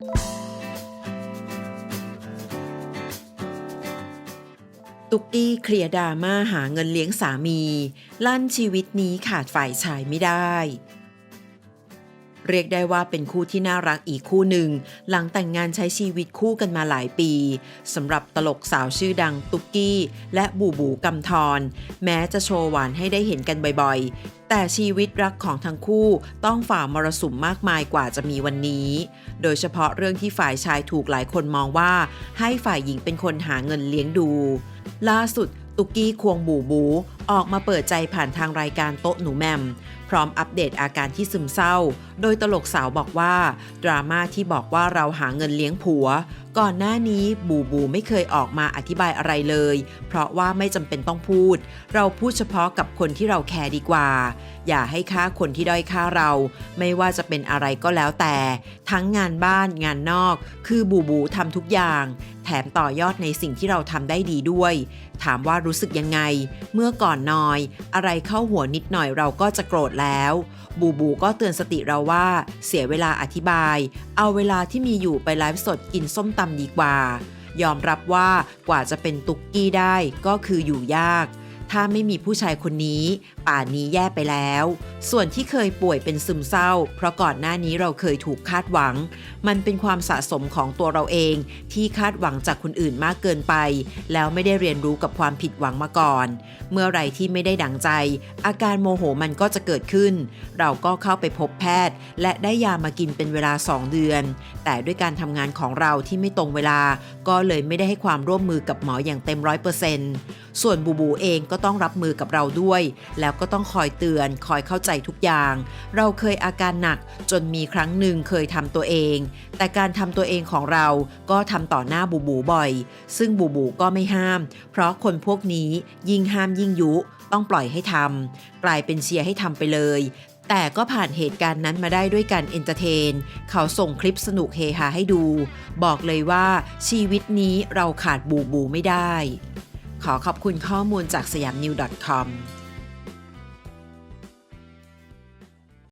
ตุกกี้เคลียร์ดราม่าหาเงินเลี้ยงสามี ลั่นชีวิตนี้ขาดฝ่ายชายไม่ได้ เรียกได้ว่าเป็นคู่ที่น่ารักอีกคู่หนึ่ง หลังแต่งงานใช้ชีวิตคู่กันมาหลายปีสำหรับตลกสาวชื่อดังตุกกี้ และบูบูกำธรแม้จะโชว์หวานให้ได้เห็นกันบ่อยๆ แต่ชีวิตรักของทั้งคู่ต้องฝ่ามรสุมมากมายกว่าจะมีวันนี้ โดยเฉพาะเรื่องที่ฝ่ายชายถูกหลายคนมองว่า ให้ฝ่ายหญิงเป็นคนหาเงินเลี้ยงดู ล่าสุด ตุกกี้ควงบูบูออกมาเปิดใจผ่านทางรายการโต๊ะหนูแมม พร้อมอัปเดตอาการที่ซึมเศร้า โดยตลกสาวบอกว่า ดราม่าที่บอกว่าเราหาเงินเลี้ยงผัว ก่อนหน้านี้บูบูไม่เคยออกมาอธิบายอะไรเลย เพราะว่าไม่จำเป็นต้องพูด เราพูดเฉพาะกับคนที่เราแคร์ดีกว่า อย่าให้ค่าคนที่ด้อยค่าเรา ไม่ว่าจะเป็นอะไรก็แล้วแต่ ทั้งงานบ้านงานนอก คือบูบูทำทุกอย่าง ถมต่อยอดในสิ่งที่เราทำได้ดีด้วย ถามว่ารู้สึกยังไง เมื่อก่อนนอย อะไรเข้าหัวนิดหน่อยเราก็จะโกรธแล้ว บูบูก็เตือนสติเราว่า เสียเวลาอธิบาย เอาเวลาที่มีอยู่ไปไลฟ์สดกินส้มตำดีกว่า ยอมรับว่ากว่าจะเป็นตุกกี้ได้ก็คืออยู่ยาก ถ้าไม่มีผู้ชายคนนี้ ป่านนี้แย่ไปแล้ว ส่วนที่เคยป่วยเป็นซึมเศร้า เพราะก่อนหน้านี้เราเคยถูกคาดหวัง มันเป็นความสะสมของตัวเราเอง ที่คาดหวังจากคนอื่นมากเกินไป แล้วไม่ได้เรียนรู้กับความผิดหวังมาก่อน เมื่อไรที่ไม่ได้ดังใจ อาการโมโหมันก็จะเกิดขึ้น เราก็เข้าไปพบแพทย์ และได้ยามากินเป็นเวลา 2 เดือน แต่ด้วยการทำงานของเราที่ไม่ตรงเวลา ก็เลยไม่ได้ให้ความร่วมมือกับหมออย่างเต็มร้อยเปอร์เซ็นต์ส่วนบูบูเองก็ต้องรับมือกับเราด้วย แล้วก็ต้องคอยเตือน คอยเข้าใจทุกอย่าง เราเคยอาการหนักจนมีครั้งหนึ่งเคยทำตัวเอง แต่การทำตัวเองของเราก็ทำต่อหน้าบูบูบ่อย ซึ่งบูบูก็ไม่ห้าม เพราะคนพวกนี้ยิ่งห้ามยิ่งยุ ต้องปล่อยให้ทำกลายเป็นเชียร์ให้ทำไปเลยแต่ก็ผ่านเหตุการณ์นั้นมาได้ด้วยการเอนเตอร์เทน เขาส่งคลิปสนุกเฮฮาให้ดู บอกเลยว่าชีวิตนี้เราขาดบูบูไม่ได้ ขอขอบคุณข้อมูลจากสยามนิว .com